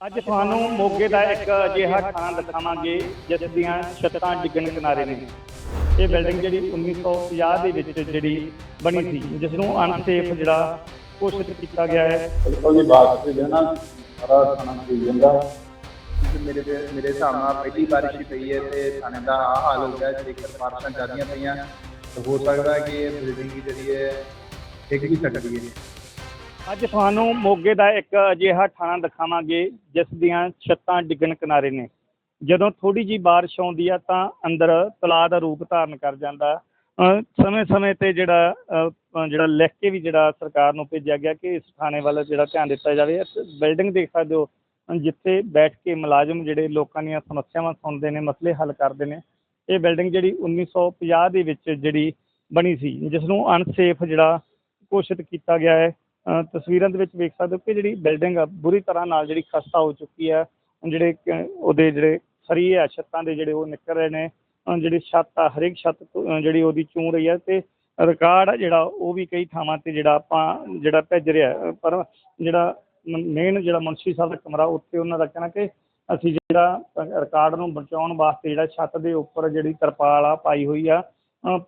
ਅੱਜ ਤੁਹਾਨੂੰ ਮੋਗੇ ਦਾ ਇੱਕ ਅਜਿਹਾ ਥਾਂ ਦਿਖਾਵਾਂਗੇ ਜਿਸ ਦੀਆਂ ਛੱਤਾਂ ਡਿੱਗਣ ਕਿਨਾਰੇ ਨੇ। ਇਹ ਬਿਲਡਿੰਗ ਜਿਹੜੀ 1950 ਦੇ ਵਿੱਚ ਜਿਹੜੀ ਬਣੀ ਸੀ ਜਿਸ ਨੂੰ ਅਨਸੇਫ ਜਿਹੜਾ ਘੋਸ਼ਿਤ ਕੀਤਾ ਗਿਆ ਹੈ। ਬਿਲਕੁਲ ਜੀ ਬਾਤ ਤੇ ਦੇਣਾ ਸਾਰਾ ਖਾਣਾ ਪੀ ਜਾਂਦਾ। ਕਿ ਮੇਰੇ ਮੇਰੇ ਹਿਸਾਬ ਨਾਲ ਪਹਿਲੀ ਬਾਰਿਸ਼ ਹੀ ਪਈ ਹੈ ਤੇ ਥਾਣੇ ਦਾ ਆ ਹਾਲ ਹੋ ਗਿਆ ਜੇਕਰ ਬਾਰਿਸ਼ਾਂ ਜ਼ਿਆਦੀਆਂ ਪਈਆਂ ਤਾਂ ਹੋ ਸਕਦਾ ਹੈ ਕਿ ਇਹ ਬਿਲਡਿੰਗ ਜਿਹੜੀ ਹੈ ਡਿੱਗ ਵੀ ਸਕਦੀ ਹੈ। ਅੱਜ ਤੁਹਾਨੂੰ ਮੋਗੇ ਦਾ ਇੱਕ ਅਜਿਹਾ ਥਾਣਾ ਦਿਖਾਵਾਂਗੇ, ਜਿਸ ਦੀਆਂ ਛੱਤਾਂ ਡਿੱਗਣ ਕਿਨਾਰੇ ਨੇ। ਜਦੋਂ ਥੋੜੀ ਜੀ ਬਾਰਿਸ਼ ਆਉਂਦੀ ਆ ਤਾਂ ਅੰਦਰ ਤਲਾਅ ਦਾ ਰੂਪ ਧਾਰਨ ਕਰ ਜਾਂਦਾ। ਸਮੇਂ-ਸਮੇਂ ਤੇ ਜਿਹੜਾ ਜਿਹੜਾ ਲਿਖ ਕੇ ਵੀ ਜਿਹੜਾ ਸਰਕਾਰ ਨੂੰ ਭੇਜਿਆ ਗਿਆ ਕਿ ਇਸ ਥਾਣੇ ਵੱਲ ਜਿਹੜਾ ਧਿਆਨ ਦਿੱਤਾ ਜਾਵੇ ਬਿਲਡਿੰਗ ਦੇਖ ਸਕਦੇ ਹੋ, ਜਿੱਥੇ ਬੈਠ ਕੇ ਮੁਲਾਜ਼ਮ ਜਿਹੜੇ ਲੋਕਾਂ ਦੀਆਂ ਸਮੱਸਿਆਵਾਂ ਸੁਣਦੇ ਨੇ, ਮਸਲੇ ਹੱਲ ਕਰਦੇ ਨੇ। ਇਹ ਬਿਲਡਿੰਗ ਜਿਹੜੀ 1950 ਦੇ ਵਿੱਚ ਜਿਹੜੀ ਬਣੀ ਸੀ, ਜਿਸ ਨੂੰ ਅਨਸੇਫ ਜਿਹੜਾ ਘੋਸ਼ਿਤ ਕੀਤਾ ਗਿਆ ਹੈ। ਤਸਵੀਰਾਂ ਦੇ ਵਿੱਚ ਵੇਖ ਸਕਦੇ ਹੋ ਕਿ ਜਿਹੜੀ ਬਿਲਡਿੰਗ ਆ ਬੁਰੀ ਤਰ੍ਹਾਂ ਨਾਲ ਜਿਹੜੀ ਖਸਤਾ ਹੋ ਚੁੱਕੀ ਆ। ਜਿਹੜੇ ਉਹਦੇ ਜਿਹੜੇ ਸਰੀਏ ਆ ਛੱਤਾਂ ਦੇ ਜਿਹੜੇ ਉਹ ਨਿਕਲ ਰਹੇ ਨੇ। ਜਿਹੜੀ ਛੱਤ ਆ ਹਰੇਕ ਛੱਤ ਤੋਂ, ਜਿਹੜੀ ਉਹਦੀ ਚੂੰ ਰਹੀ ਹੈ ਤੇ ਰਿਕਾਰਡ ਆ ਜਿਹੜਾ ਉਹ ਵੀ ਕਈ ਥਾਵਾਂ ਤੇ ਜਿਹੜਾ ਆਪਾਂ ਜਿਹੜਾ ਭੇਜ ਰਿਹਾ। ਪਰ ਜਿਹੜਾ ਮੇਨ ਜਿਹੜਾ ਮੁਨਸ਼ੀ ਸਾਹਿਬ ਦਾ ਕਮਰਾ ਉੱਥੇ ਉਹਨਾਂ ਦਾ ਕਹਿਣਾ ਕਿ ਅਸੀਂ ਜਿਹੜਾ ਰਿਕਾਰਡ ਨੂੰ ਬਚਾਉਣ ਵਾਸਤੇ ਜਿਹੜਾ ਛੱਤ ਦੇ ਉੱਪਰ ਜਿਹੜੀ ਤਰਪਾਲ ਆ ਪਾਈ ਹੋਈ ਆ।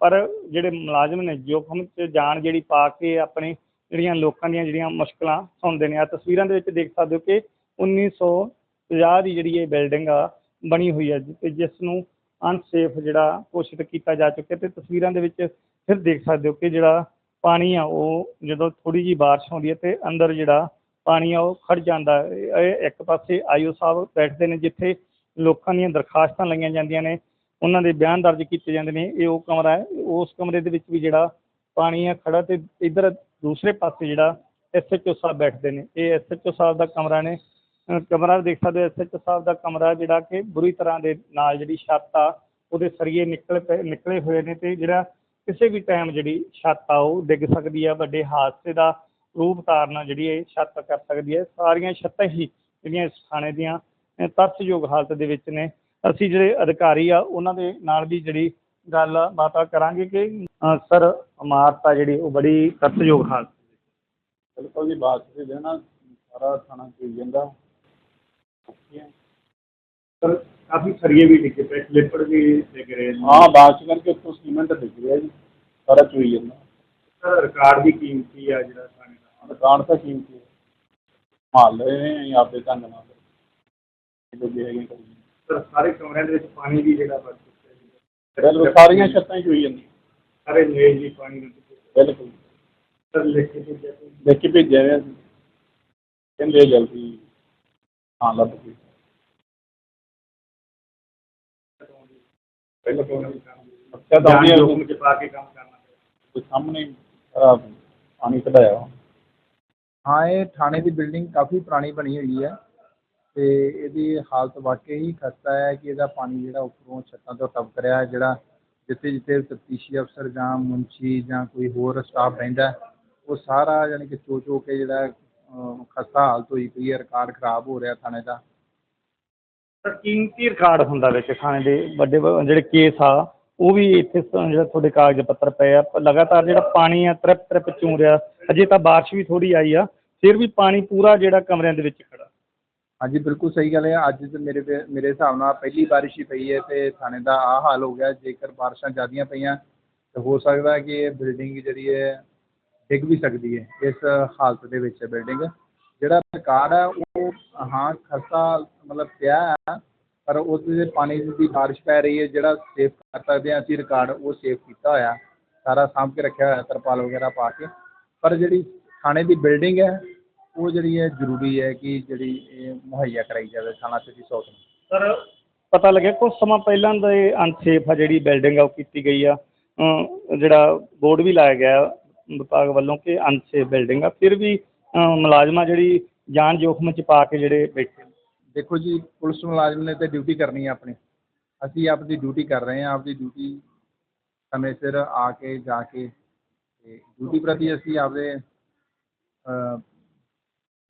ਪਰ ਜਿਹੜੇ ਮੁਲਾਜ਼ਮ ਨੇ ਜੋਖਮ 'ਚ ਜਾਨ ਜਿਹੜੀ ਪਾ ਕੇ ਆਪਣੀ ਜਿਹੜੀਆਂ ਲੋਕਾਂ ਦੀਆਂ ਜਿਹੜੀਆਂ ਮੁਸ਼ਕਲਾਂ ਸੁਣਦੇ ਨੇ। ਆ ਤਸਵੀਰਾਂ ਦੇ ਵਿੱਚ ਦੇਖ ਸਕਦੇ ਹੋ ਕਿ 1950 ਦੀ ਜਿਹੜੀ ਇਹ ਬਿਲਡਿੰਗ ਆ, ਬਣੀ ਹੋਈ ਹੈ ਤੇ ਜਿਸ ਨੂੰ ਅਨਸੇਫ ਜਿਹੜਾ ਘੋਸ਼ਿਤ ਕੀਤਾ ਜਾ ਚੁੱਕਿਆ ਤੇ ਤਸਵੀਰਾਂ ਦੇ ਵਿੱਚ ਫਿਰ ਦੇਖ ਸਕਦੇ ਹੋ ਕਿ ਜਿਹੜਾ ਪਾਣੀ ਆ, ਉਹ ਜਦੋਂ ਥੋੜੀ ਜੀ ਬਾਰਿਸ਼ ਹੁੰਦੀ ਹੈ ਤੇ ਅੰਦਰ ਜਿਹੜਾ ਪਾਣੀ ਆ, ਉਹ ਖੜ ਜਾਂਦਾ। ਇਹ ਇੱਕ ਪਾਸੇ ਆਈਓ ਸਾਹਿਬ ਬੈਠਦੇ ਨੇ ਜਿੱਥੇ ਲੋਕਾਂ ਦੀਆਂ ਦਰਖਾਸਤਾਂ ਲਈਆਂ ਜਾਂਦੀਆਂ ਨੇ। ਉਹਨਾਂ ਦੇ ਬਿਆਨ ਦਰਜ ਕੀਤੇ ਜਾਂਦੇ ਨੇ। ਇਹ ਉਹ ਕਮਰਾ ਹੈ। ਉਸ ਕਮਰੇ ਦੇ ਵਿੱਚ ਵੀ ਜਿਹੜਾ ਪਾਣੀ ਆ ਖੜਾ ਤੇ ਇਧਰ ਦੂਸਰੇ ਪਾਸੇ ਜਿਹੜਾ ਐਸਐਚਓ ਸਾਹਿਬ ਬੈਠਦੇ ਨੇ। ਇਹ ਐਸਐਚਓ ਸਾਹਿਬ ਦਾ ਕਮਰਾ ਨੇ। ਅਹ ਕਮਰਾ ਦੇਖ ਸਕਦੇ ਹੋ ਐਸਐਚਓ ਸਾਹਿਬ ਦਾ ਕਮਰਾ ਜਿਹੜਾ ਕਿ ਬੁਰੀ ਤਰ੍ਹਾਂ ਦੇ ਨਾਲ ਜਿਹੜੀ ਛੱਤ ਆ, ਉਹਦੇ ਸਰੀਏ ਨਿਕਲ ਪਏ, ਨਿਕਲੇ ਹੋਏ ਨੇ ਤੇ ਜਿਹੜਾ ਕਿਸੇ ਵੀ ਟਾਈਮ ਜਿਹੜੀ ਛੱਤ ਆ, ਉਹ ਡਿੱਗ ਸਕਦੀ ਆ। ਵੱਡੇ ਹਾਦਸੇ ਦਾ ਰੂਪ ਧਾਰਨਾ ਜਿਹੜੀ ਇਹ ਛੱਤ ਕਰ ਸਕਦੀ ਹੈ ਸਾਰੀਆਂ ਛੱਤਾਂ ਹੀ ਜਿਹੜੀਆਂ ਇਸ ਥਾਣੇ ਦੀਆਂ ਤਰਸਯੋਗ ਹਾਲਤ ਦੇ ਵਿੱਚ ਨੇ। ਅਸੀਂ ਜਿਹੜੇ ਅਧਿਕਾਰੀ ਆ, ਉਹਨਾਂ ਦੇ ਨਾਲ ਵੀ ਜਿਹੜੀ ਗੱਲ ਬਾਤਾਂ ਕਰਾਂਗੇ ਕਿ ਸਰ ਇਮਾਰਤ ਆ ਜਿਹੜੀ ਉਹ ਬੜੀ ਤਰਸਯੋਗ ਹਾਲਤ ਬਿਲਕੁਲ ਜੀ ਬਾਤ ਤੇ ਦੇਣਾ ਸਾਰਾ ਖਾਣਾ ਪੀ ਜਾਂਦਾ। ਸਰ ਕਾਫੀ ਸਰੀਏ ਵੀ ਡਿੱਗੇ ਪਏ ਸਲਿੱਪਰ ਵੀ ਡਿੱਗ ਰਹੇ ਨੇ। ਹਾਂ ਬਾਰਿਸ਼ ਕਰਕੇ ਉੱਤੋਂ ਸੀਮੈਂਟ ਡਿੱਗ ਰਿਹਾ ਜੀ ਸਾਰਾ ਚੋਈ ਜਾਂਦਾ। ਸਰ ਰਿਕਾਰਡ ਦੀ ਕੀਮਤੀ ਆ ਜਿਹੜਾ ਥਾਣੇ ਦਾ? ਦੁਕਾਨ ਤਾਂ ਕੀਮਤੀ ਹੈ ਮਾਲ ਰਹੇ ਨੇ ਆਪਦੇ ਢੰਗ ਨਾਲ। ਸਰ ਸਾਰੇ ਕਮਰਿਆਂ ਦੇ ਵਿੱਚ ਪਾਣੀ ਵੀ ਜਿਹੜਾ ਵੜ ਚੁੱਕਿਆ ਜੀ ਬਿਲਕੁਲ ਸਾਰੀਆਂ ਛੱਤਾਂ ਹੀ ਚੋਈ ਜਾਂਦੀਆਂ ਸਾਰੇ ਮੇਜ਼ ਵੀ ਪਾਣੀ ਨਾਲ ਡੁੱਬੇ। ਬਿਲਕੁਲ ਸਰ ਲਿਖ ਕੇ ਭੇਜਿਆ ਸੀ। ਦੇਖ ਕੇ ਭੇਜਿਆ ਹੋਇਆ ਸੀ ਕਹਿੰਦੇ ਜਲਦੀ ਹਾਂ ਲੱਭ ਗਈ ਪਹਿਲਾਂ ਤੋਂ ਉਹਨਾਂ ਦੀ ਕੰਮ ਅੱਛਾ ਤਾਂ ਜਾਨ ਵੀ ਜੋਖਮ ਚ ਪਾ ਕੇ ਕੰਮ ਕਰਨਾ ਪਿਆ ਦੇ ਸਾਹਮਣੇ ਸਾਰਾ ਪਾਣੀ ਕਢਾਇਆ ਵਾ। ਹਾਂ ਇਹ ਥਾਣੇ ਦੀ ਬਿਲਡਿੰਗ ਕਾਫੀ ਪੁਰਾਣੀ ਬਣੀ ਹੋਈ ਹੈ ਇਹਦੀ ਹਾਲਤ ਵਾਕਈ ਹੀ ਖਸਤਾ ਹੈ ਕਿ ਇਹਦਾ ਪਾਣੀ ਜਿਹੜਾ ਉੱਪਰੋਂ ਛੱਤਾਂ ਤੋਂ ਟਪਕ ਰਿਹਾ ਜਿਹੜਾ ਜਿੱਥੇ ਜਿੱਥੇ ਤਫਤੀਸ਼ੀ ਅਫਸਰ ਜਾਂ ਮੁੰਸ਼ੀ ਜਾਂ ਕੋਈ ਹੋਰ ਸਟਾਫ ਰਹਿੰਦਾ ਉਹ ਸਾਰਾ ਯਾਨੀ ਕਿ ਚੋ ਚੋ ਕੇ ਜਿਹੜਾ ਖਸਤਾ ਹਾਲਤ ਹੋਈ ਪਈ ਹੈ, ਰਿਕਾਰਡ ਖਰਾਬ ਹੋ ਰਿਹਾ ਥਾਣੇ ਦਾ। ਸਰ ਕੀਮਤੀ ਰਿਕਾਰਡ ਹੁੰਦਾ ਵਿੱਚ ਥਾਣੇ ਦੇ ਵੱਡੇ ਵ- ਜਿਹੜੇ ਕੇਸ ਆ, ਉਹ ਵੀ ਇੱਥੇ ਸ- ਜਿਹੜਾ ਤੁਹਾਡੇ ਕਾਗਜ਼ ਪੱਤਰ ਪਏ ਆ, ਪਰ ਲਗਾਤਾਰ ਜਿਹੜਾ ਪਾਣੀ ਆ, ਤ੍ਰਿਪ ਤ੍ਰਿਪ ਚੂੰ ਰਿਹਾ ਅਜੇ ਤਾਂ ਬਾਰਿਸ਼ ਵੀ ਥੋੜੀ ਆਈ ਆ, ਫਿਰ ਵੀ ਪਾਣੀ ਪੂਰਾ ਜਿਹੜਾ ਕਮਰਿਆਂ ਦੇ ਵਿੱਚ ਖੜਾ ਹਾਂਜੀ, ਬਿਲਕੁਲ ਸਹੀ ਗੱਲ ਹੈ। ਅੱਜ ਤਾਂ ਮੇਰੇ ਤੇ- ਮੇਰੇ ਹਿਸਾਬ ਨਾਲ ਪਹਿਲੀ ਬਾਰਿਸ਼ ਹੀ ਪਈ ਹੈ ਅਤੇ ਥਾਣੇ ਦਾ ਆਹ ਹਾਲ ਹੋ ਗਿਆ। ਜੇਕਰ ਬਾਰਿਸ਼ਾਂ ਜ਼ਿਆਦੀਆਂ ਪਈਆਂ, ਤਾਂ ਹੋ ਸਕਦਾ ਕਿ ਇਹ ਬਿਲਡਿੰਗ ਜਿਹੜੀ ਹੈ, ਡਿੱਗ ਵੀ ਸਕਦੀ ਹੈ, ਇਸ ਹਾਲਤ ਦੇ ਵਿੱਚ ਹੈ ਬਿਲਡਿੰਗ। ਜਿਹੜਾ ਰਿਕਾਰਡ ਹੈ, ਉਹ ਹਾਂ, ਖਸਤਾ ਮਤਲਬ ਪਿਆ ਹੈ, ਪਰ ਉਸ ਦੇ ਪਾਣੀ ਦੀ ਬਾਰਿਸ਼ ਪੈ ਰਹੀ ਹੈ। ਜਿਹੜਾ ਸੇਫ ਕਰ ਸਕਦੇ ਹਾਂ ਅਸੀਂ ਰਿਕਾਰਡ, ਉਹ ਸੇਫ ਕੀਤਾ ਹੋਇਆ। ਸਾਰਾ ਸਾਂਭ ਕੇ ਰੱਖਿਆ ਹੋਇਆ, ਤਰਪਾਲ ਵਗੈਰਾ ਪਾ ਕੇ। ਪਰ ਜਿਹੜੀ ਥਾਣੇ ਦੀ ਬਿਲਡਿੰਗ ਹੈ ਉਹ ਜਿਹੜੀ ਹੈ ਜ਼ਰੂਰੀ ਹੈ ਕਿ ਜਿਹੜੀ ਇਹ ਮੁਹੱਈਆ ਕਰਾਈ ਜਾਵੇ ਥਾਣਾ ਸਿਟੀ ਸੌਥ ਨੂੰ ਸਰ ਪਤਾ ਲੱਗਿਆ ਕੁਝ ਸਮਾਂ ਪਹਿਲਾਂ ਦਾ ਇਹ ਅਨਸੇਫ ਆ ਜਿਹੜੀ ਬਿਲਡਿੰਗ ਆ ਉਹ ਕੀਤੀ ਗਈ ਆ। ਜਿਹੜਾ ਬੋਰਡ ਵੀ ਲਾਇਆ ਗਿਆ ਵਿਭਾਗ ਵੱਲੋਂ ਕਿ ਅਨਸੇਫ ਬਿਲਡਿੰਗ ਆ। ਫਿਰ ਵੀ ਮੁਲਾਜ਼ਮਾਂ ਜਿਹੜੀ ਜਾਨ ਜੋਖਮ ਚ ਪਾ ਕੇ ਜਿਹੜੇ ਬੈਠੇ। ਦੇਖੋ ਜੀ ਪੁਲਿਸ ਮੁਲਾਜ਼ਮ ਨੇ ਤੇ ਡਿਊਟੀ ਕਰਨੀ ਹੈ ਆਪਣੀ। ਅਸੀਂ ਆਪਦੀ ਡਿਊਟੀ ਕਰ ਰਹੇ ਹਾਂ ਆਪਦੀ ਡਿਊਟੀ ਸਮੇਂ ਸਿਰ ਆ ਕੇ ਜਾ ਕੇ ਤੇ ਡਿਊਟੀ ਪ੍ਰਤੀ ਅਸੀਂ ਆਪਦੇ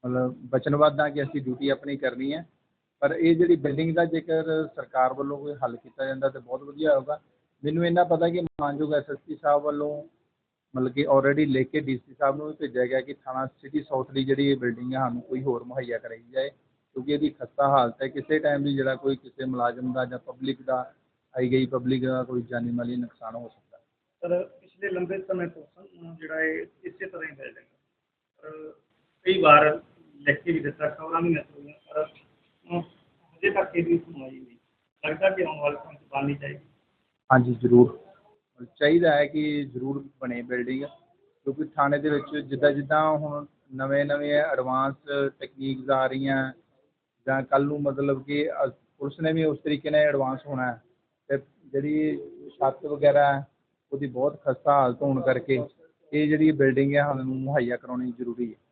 ਮਤਲਬ ਵਚਨਬੱਧ ਹਾਂ ਕਿ ਅਸੀਂ ਡਿਊਟੀ ਆਪਣੀ ਕਰਨੀ ਹੈ। ਪਰ ਇਹ ਜਿਹੜੀ ਬਿਲਡਿੰਗ ਦਾ ਜੇਕਰ ਸਰਕਾਰ ਵੱਲੋਂ ਕੋਈ ਹੱਲ ਕੀਤਾ ਜਾਂਦਾ ਤਾਂ ਬਹੁਤ ਵਧੀਆ ਹੋਊਗਾ। ਮੈਨੂੰ ਇੰਨਾ ਪਤਾ ਕਿ ਮਾਨਯੋਗ ਐਸਐਸਪੀ ਸਾਹਿਬ ਵੱਲੋਂ ਮਤਲਬ ਕਿ ਆਲਰੇਡੀ ਲਿਖ ਕੇ ਡੀਸੀ ਸਾਹਿਬ ਨੂੰ ਵੀ ਭੇਜਿਆ ਗਿਆ ਕਿ ਥਾਣਾ ਸਿਟੀ ਸਾਊਥ ਦੀ ਜਿਹੜੀ ਬਿਲਡਿੰਗ ਹੈ ਸਾਨੂੰ ਕੋਈ ਹੋਰ ਮੁਹੱਈਆ ਕਰਾਈ ਜਾਏ। ਕਿਉਂਕਿ ਇਹਦੀ ਖਸਤਾ ਹਾਲਤ ਹੈ, ਕਿਸੇ ਟਾਈਮ ਵੀ ਜਿਹੜਾ ਕੋਈ ਕਿਸੇ ਮੁਲਾਜ਼ਮ ਦਾ ਜਾਂ ਪਬਲਿਕ ਦਾ, ਆਈ ਗਈ ਪਬਲਿਕ ਦਾ ਕੋਈ ਜਾਨੀ ਮਾਲੀ ਨੁਕਸਾਨ ਹੋ ਸਕਦਾ। ਸਰ, ਪਿਛਲੇ ਲੰਬੇ ਸਮੇਂ ਤੋਂ ਜਿਹੜਾ ਇਹ ਇਸੇ ਤਰ੍ਹਾਂ ਹੀ ਬਿਲਡਿੰਗ ਪਰ ਕਈ ਵਾਰ ਲਿਖ ਕੇ ਵੀ ਦਿੱਤਾ, ਖਬਰਾਂ ਵੀ ਨਸਲ ਪਰ ਹਜੇ ਤੱਕ ਇਹਦੀ ਸੁਣਵਾਈ ਨਹੀਂ। ਲੱਗਦਾ ਕਿ ਆਉਣ ਵਾਲੇ ਸਮੇਂ 'ਚ ਬਣਨੀ ਚਾਹੀਦੀ। ਹਾਂਜੀ, ਜ਼ਰੂਰ। ਚਾਹੀਦਾ ਹੈ ਕਿ ਜ਼ਰੂਰ ਬਣੇ ਬਿਲਡਿੰਗ, ਕਿਉਂਕਿ ਥਾਣੇ ਦੇ ਵਿੱਚ ਜਿੱਦਾਂ ਜਿੱਦਾਂ ਹੁਣ ਨਵੇਂ ਨਵੇਂ ਐਡਵਾਂਸ ਟੈਕਨੀਕਸ ਆ ਰਹੀਆਂ, ਜਾਂ ਕੱਲ ਨੂੰ ਮਤਲਬ ਕਿ ਅ- ਪੁਲਿਸ ਨੇ ਵੀ ਉਸ ਤਰੀਕੇ ਨਾਲ ਐਡਵਾਂਸ ਹੋਣਾ ਹੈ। ਜਿਹੜੀ ਛੱਤ ਵਗੈਰਾ ਉਹਦੀ ਬਹੁਤ ਖਸਤਾ ਹਾਲਤ ਹੋਣ ਕਰਕੇ ਇਹ ਜਿਹੜੀ ਬਿਲਡਿੰਗ ਹੈ ਸਾਨੂੰ ਮੁਹੱਈਆ ਕਰਾਉਣੀ ਜ਼ਰੂਰੀ ਹੈ।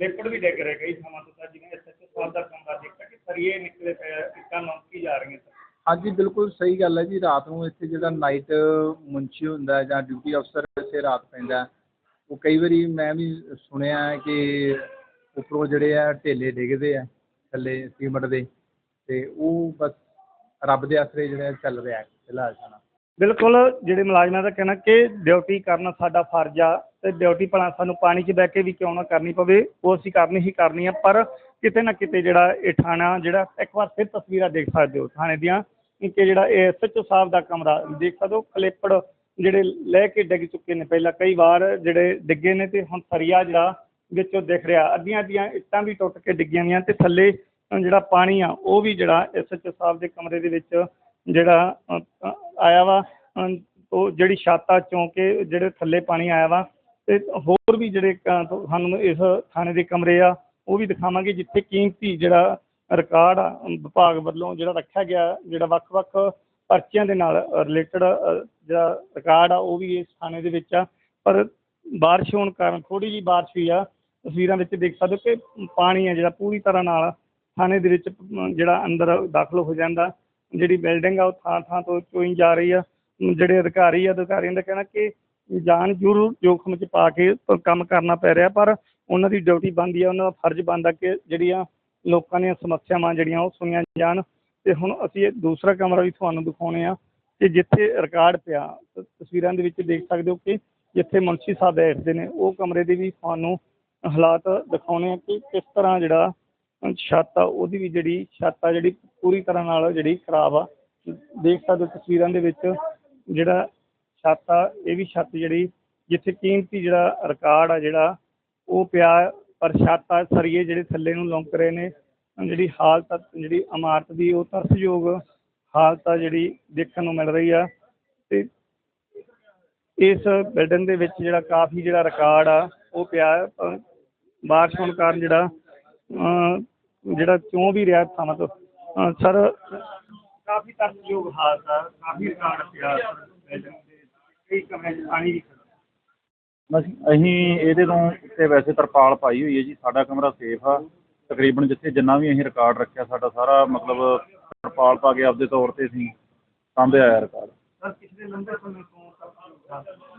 ਸਰ ਵੀ ਡਿੱਗ ਰਹੇ ਕਈ ਥਾਵਾਂ ਤੋਂ ਤਾਂ ਜਿਵੇਂ ਐਸਐਚਓ ਸਾਹਿਬ ਦਾ ਕਮਰਾ ਦੇਖਿਆ ਕਿ ਸਰੀਏ ਨਿਕਲੇ ਪਏ ਆ, ਇੱਟਾਂ ਲੰਕੀ ਜਾ ਰਹੀਆਂ ਸਰ ਹਾਂਜੀ ਬਿਲਕੁਲ ਸਹੀ ਗੱਲ ਹੈ ਜੀ ਰਾਤ ਨੂੰ ਇੱਥੇ ਜਿਹੜਾ ਨਾਈਟ ਮੁੰਸ਼ੀ ਹੁੰਦਾ ਜਾਂ ਡਿਊਟੀ ਅਫਸਰ ਇੱਥੇ ਰਾਤ ਪੈਂਦਾ ਉਹ ਕਈ ਵਾਰੀ ਮੈਂ ਵੀ ਸੁਣਿਆ ਕਿ ਉੱਪਰੋਂ ਜਿਹੜੇ ਆ ਢੇਲੇ ਡਿੱਗਦੇ ਆ ਥੱਲੇ ਸੀਮਟ ਦੇ ਤੇ ਉਹ ਬਸ ਰੱਬ ਦੇ ਆਸਰੇ ਜਿਹੜਾ ਚੱਲ ਰਿਹਾ ਫਿਲਹਾਲ ਤਾਂ। ਬਿਲਕੁਲ ਜਿਹੜੇ ਮੁਲਾਜ਼ਮਾਂ ਦਾ ਕਹਿਣਾ ਕਿ ਡਿਊਟੀ ਕਰਨਾ ਸਾਡਾ ਫਰਜ਼ ਆ ਤੇ ਡਿਊਟੀ ਭਲਾ ਸਾਨੂੰ ਪਾਣੀ 'ਚ ਬਹਿ ਕੇ ਵੀ ਕਿਉਂ ਨਾ ਕਰਨੀ ਪਵੇ, ਉਹ ਅਸੀਂ ਕਰਨੀ ਹੀ ਕਰਨੀ ਆ, ਪਰ ਕਿਤੇ ਨਾ ਕਿਤੇ ਜਿਹੜਾ ਇਹ ਥਾਣਾ, ਜਿਹੜਾ ਇੱਕ ਵਾਰ ਫਿਰ ਤਸਵੀਰਾਂ ਦੇਖ ਸਕਦੇ ਹੋ ਥਾਣੇ ਦੀਆਂ, ਕਿ ਜਿਹੜਾ ਇਹ ਐਸਐਚਓ ਸਾਹਿਬ ਦਾ ਕਮਰਾ, ਦੇਖ ਸਕਦੇ ਹੋ ਕਲੇਪੜ ਜਿਹੜੇ ਲੈ ਕੇ ਡਿੱਗ ਚੁੱਕੇ ਨੇ ਪਹਿਲਾਂ ਕਈ ਵਾਰ ਜਿਹੜੇ ਡਿੱਗੇ ਨੇ ਤੇ ਹੁਣ ਸਰੀਆ ਜਿਹੜਾ ਵਿੱਚੋਂ ਦਿਖ ਰਿਹਾ, ਅੱਧੀਆਂ ਅੱਧੀਆਂ ਇੱਟਾਂ ਵੀ ਟੁੱਟ ਕੇ ਡਿੱਗੀਆਂ ਵੀਆਂ ਤੇ ਥੱਲੇ ਜਿਹੜਾ ਪਾਣੀ ਆ, ਉਹ ਵੀ ਜਿਹੜਾ ਐਸਐਚਓ ਸਾਹਿਬ ਦੇ ਕਮਰੇ ਦੇ ਵਿੱਚ ਜਿਹੜਾ ਆਇਆ ਵਾ ਉਹ ਜਿਹੜੀ ਛਾਤਾ ਚੋਂ ਕੇ ਜਿਹੜੇ ਥੱਲੇ ਪਾਣੀ ਆਇਆ ਵਾ ਅਤੇ ਹੋਰ ਵੀ ਜਿਹੜੇ ਸਾਨੂੰ ਇਸ ਥਾਣੇ ਦੇ ਕਮਰੇ ਆ, ਉਹ ਵੀ ਦਿਖਾਵਾਂਗੇ, ਜਿੱਥੇ ਕੀਮਤੀ ਜਿਹੜਾ ਰਿਕਾਰਡ ਆ ਵਿਭਾਗ ਵੱਲੋਂ ਜਿਹੜਾ ਰੱਖਿਆ ਗਿਆ, ਜਿਹੜਾ ਵੱਖ-ਵੱਖ ਪਰਚਿਆਂ ਦੇ ਨਾਲ ਰਿਲੇਟਡ ਜਿਹੜਾ ਰਿਕਾਰਡ ਆ, ਉਹ ਵੀ ਇਸ ਥਾਣੇ ਦੇ ਵਿੱਚ ਆ। ਪਰ ਬਾਰਿਸ਼ ਹੋਣ ਕਾਰਨ ਥੋੜੀ ਜਿਹੀ ਬਾਰਿਸ਼ ਹੋਈ ਆ, ਤਸਵੀਰਾਂ ਵਿੱਚ ਦੇਖ ਸਕਦੇ ਹੋ ਕਿ ਪਾਣੀ ਆ ਜਿਹੜਾ ਪੂਰੀ ਤਰ੍ਹਾਂ ਨਾਲ ਥਾਣੇ ਦੇ ਵਿੱਚ ਜਿਹੜਾ ਅੰਦਰ ਦਾਖਲ ਹੋ ਜਾਂਦਾ। ਜਿਹੜੀ ਬਿਲਡਿੰਗ ਆ ਉਹ ਥਾਂ ਥਾਂ ਤੋਂ ਚੋਈ ਜਾ ਰਹੀ ਆ। ਜਿਹੜੇ ਅਧਿਕਾਰੀ ਆ, ਅਧਿਕਾਰੀਆਂ ਦਾ ਕਹਿਣਾ ਕਿ ਜਾਨ ਜ਼ਰੂਰ ਜੋਖਮ 'ਚ ਪਾ ਕੇ ਕੰਮ ਕਰਨਾ ਪੈ ਰਿਹਾ, ਪਰ ਉਹਨਾਂ ਦੀ ਡਿਊਟੀ ਬਣਦੀ ਆ, ਉਹਨਾਂ ਦਾ ਫਰਜ਼ ਬਣਦਾ ਕਿ ਜਿਹੜੀਆਂ ਲੋਕਾਂ ਦੀਆਂ ਸਮੱਸਿਆਵਾਂ ਜਿਹੜੀਆਂ ਉਹ ਸੁਣੀਆਂ ਜਾਣ। ਤੇ ਹੁਣ ਅਸੀਂ ਇਹ ਦੂਸਰਾ ਕਮਰਾ ਵੀ ਤੁਹਾਨੂੰ ਦਿਖਾਉਣੇ ਆ ਕਿ ਜਿੱਥੇ ਰਿਕਾਰਡ ਪਿਆ। ਤਸਵੀਰਾਂ ਦੇ ਵਿੱਚ ਦੇਖ ਸਕਦੇ ਹੋ ਕਿ ਜਿੱਥੇ ਮੁਨਸ਼ੀ ਸਾਹਿਬ ਬੈਠਦੇ ਨੇ, ਉਹ ਕਮਰੇ ਦੇ ਵੀ ਤੁਹਾਨੂੰ ਹਾਲਾਤ ਦਿਖਾਉਣੇ ਆ ਕਿ ਕਿਸ ਤਰ੍ਹਾਂ ਜਿਹੜਾ ਛੱਤ ਆ, ਉਹਦੀ ਵੀ ਜਿਹੜੀ ਛੱਤ ਆ, ਜਿਹੜੀ ਪੂਰੀ ਤਰ੍ਹਾਂ ਨਾਲ ਜਿਹੜੀ ਖਰਾਬ ਆ, ਦੇਖ ਸਕਦੇ ਹੋ ਤਸਵੀਰਾਂ ਦੇ ਵਿੱਚ ਜਿਹੜਾ ਛੱਤ ਆ, ਇਹ ਵੀ ਛੱਤ ਜਿਹੜੀ ਜਿੱਥੇ ਕੀਮਤੀ ਜਿਹੜਾ ਰਿਕਾਰਡ ਆ ਜਿਹੜਾ, ਉਹ ਪਿਆ ਪਰ ਛੱਤ ਆ, ਸਰੀਏ ਜਿਹੜੇ ਥੱਲੇ ਨੂੰ ਲੰਕ ਰਹੇ ਨੇ, ਜਿਹੜੀ ਹਾਲਤ ਜਿਹੜੀ ਇਮਾਰਤ ਦੀ, ਉਹ ਤਰਸਯੋਗ ਹਾਲਤ ਆ ਜਿਹੜੀ ਦੇਖਣ ਨੂੰ ਮਿਲ ਰਹੀ ਆ ਤੇ ਇਸ ਬਿਲਡਿੰਗ ਦੇ ਵਿੱਚ ਜਿਹੜਾ ਕਾਫੀ ਜਿਹੜਾ ਰਿਕਾਰਡ ਆ, ਉਹ ਪਿਆ ਹੈ। ਬਾਰਿਸ਼ ਹੋਣ ਕਾਰਨ ਜਿਹੜਾ ਜਿਹੜਾ ਚੋਂ ਵੀ ਰਿਹਾ ਥਾਵਾਂ ਤੋਂ। ਸਰ ਕਾਫੀ ਤਰਸਯੋਗ ਹਾਲਤ ਆ ਕਾਫੀ ਰਿਕਾਰਡ ਪਿਆ ਕਈ ਕਮਰੇ 'ਚ ਪਾਣੀ ਵੀ ਅਸੀਂ ਅਸੀਂ ਇਹਦੇ ਤੋਂ ਉੱਤੇ ਵੈਸੇ ਤਰਪਾਲ ਪਾਈ ਹੋਈ ਹੈ ਜੀ ਸਾਡਾ ਕਮਰਾ ਸੇਫ ਆ। ਤਕਰੀਬਨ ਜਿੱਥੇ ਜਿੰਨਾ ਵੀ ਅਸੀਂ ਰਿਕਾਰਡ ਰੱਖਿਆ ਸਾਡਾ ਸਾਰਾ ਮਤਲਬ ਤਰਪਾਲ ਪਾ ਕੇ ਆਪਦੇ ਤੌਰ ਤੇ ਅਸੀਂ ਸਾਂਭਿਆ ਹੋਇਆ ਰਿਕਾਰਡ। ਸਰ ਪਿਛਲੇ ਲੰਬੇ ਸਮੇਂ ਤੋਂ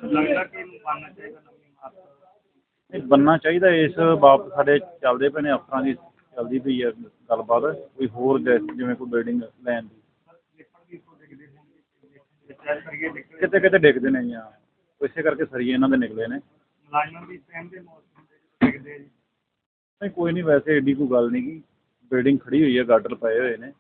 ਲੱਗਦਾ ਕਿ ਇਹਨੂੰ ਬਣਨਾ ਚਾਹੀਦਾ ਨਵੀਂ ਇਮਾਰਤ। ਇਹ ਬੰਨਣਾ ਚਾਹੀਦਾ ਇਸ ਬਾਬਤ ਸਾਡੇ ਚੱਲਦੇ ਪਏ ਨੇ ਅਫਸਰਾਂ ਦੀ ਚੱਲਦੀ ਪਈ ਹੈ ਗੱਲਬਾਤ। ਕੋਈ ਹੋਰ ਜੈ- ਜਿਵੇਂ ਕੋਈ ਬਿਲਡਿੰਗ ਲੈਣ ਦੀ। ਕਿਤੇ ਕਿਤੇ ਡਿੱਗਦੇ ਨੇ ਜਾਂ ਇਸੇ ਕਰਕੇ ਸਰੀਏ ਇਹਨਾਂ ਦੇ ਨਿਕਲੇ ਨੇ। ਨਹੀਂ ਕੋਈ ਨਹੀਂ ਵੈਸੇ ਏਡੀ ਕੋਈ ਗੱਲ ਨਹੀਂ ਗੀ। ਬਿਲਡਿੰਗ ਖੜੀ ਹੋਈ ਹੈ ਗਾਡਰ ਪਏ ਹੋਏ ਨੇ।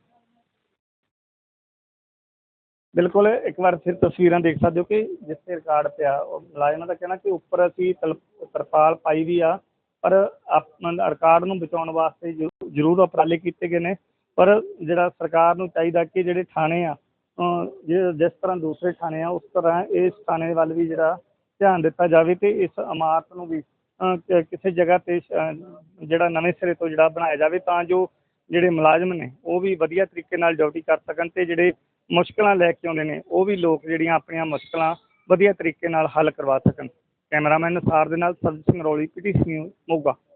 ਬਿਲਕੁਲ, ਇੱਕ ਵਾਰ ਫਿਰ ਤਸਵੀਰਾਂ ਦੇਖ ਸਕਦੇ ਹੋ ਕਿ ਜਿੱਥੇ ਰਿਕਾਰਡ ਪਿਆ, ਉਹ ਮੁਲਾਜ਼ਮਾਂ ਦਾ ਕਹਿਣਾ ਕਿ ਉੱਪਰ ਅਸੀਂ ਤਲ- ਤਰਪਾਲ ਪਾਈ ਵੀ ਆ, ਪਰ ਆਪਣਾ ਰਿਕਾਰਡ ਨੂੰ ਬਚਾਉਣ ਵਾਸਤੇ ਜ਼ਰੂ- ਜ਼ਰੂਰ ਉਪਰਾਲੇ ਕੀਤੇ ਗਏ ਨੇ, ਪਰ ਜਿਹੜਾ ਸਰਕਾਰ ਨੂੰ ਚਾਹੀਦਾ ਕਿ ਜਿਹੜੇ ਥਾਣੇ ਆ, ਅਹ ਜੇ- ਜਿਸ ਤਰ੍ਹਾਂ ਦੂਸਰੇ ਥਾਣੇ ਆ, ਉਸ ਤਰ੍ਹਾਂ ਇਸ ਥਾਣੇ ਵੱਲ ਵੀ ਜਿਹੜਾ ਧਿਆਨ ਦਿੱਤਾ ਜਾਵੇ ਤੇ ਇਸ ਇਮਾਰਤ ਨੂੰ ਵੀ, ਅਹ ਕ- ਕਿਸੇ ਜਗ੍ਹਾ ਤੇ, ਅਹ ਜਿਹੜਾ ਨਵੇਂ ਸਿਰੇ ਤੋਂ ਜਿਹੜਾ ਬਣਾਇਆ ਜਾਵੇ ਤਾਂ ਜੋ ਜਿਹੜੇ ਮੁਲਾਜ਼ਮ ਨੇ, ਉਹ ਵੀ ਵਧੀਆ ਤਰੀਕੇ ਨਾਲ ਡਿਊਟੀ ਕਰ ਸਕਣ ਤੇ ਜਿਹੜੇ ਮੁਸ਼ਕਲਾਂ ਲੈ ਕੇ ਆਉਂਦੇ ਨੇ, ਉਹ ਵੀ ਲੋਕ ਜਿਹੜੀਆਂ ਆਪਣੀਆਂ ਮੁਸ਼ਕਲਾਂ ਵਧੀਆ ਤਰੀਕੇ ਨਾਲ ਹੱਲ ਕਰਵਾ ਸਕਣ। ਕੈਮਰਾਮੈਨ ਨਸਾਰ ਦੇ ਨਾਲ ਸਰਜੀਤ ਸਿੰਘ ਰੌਲੀ ਪੀਟੀਸੀ ਨਿਊਜ਼, ਮੋਗਾ।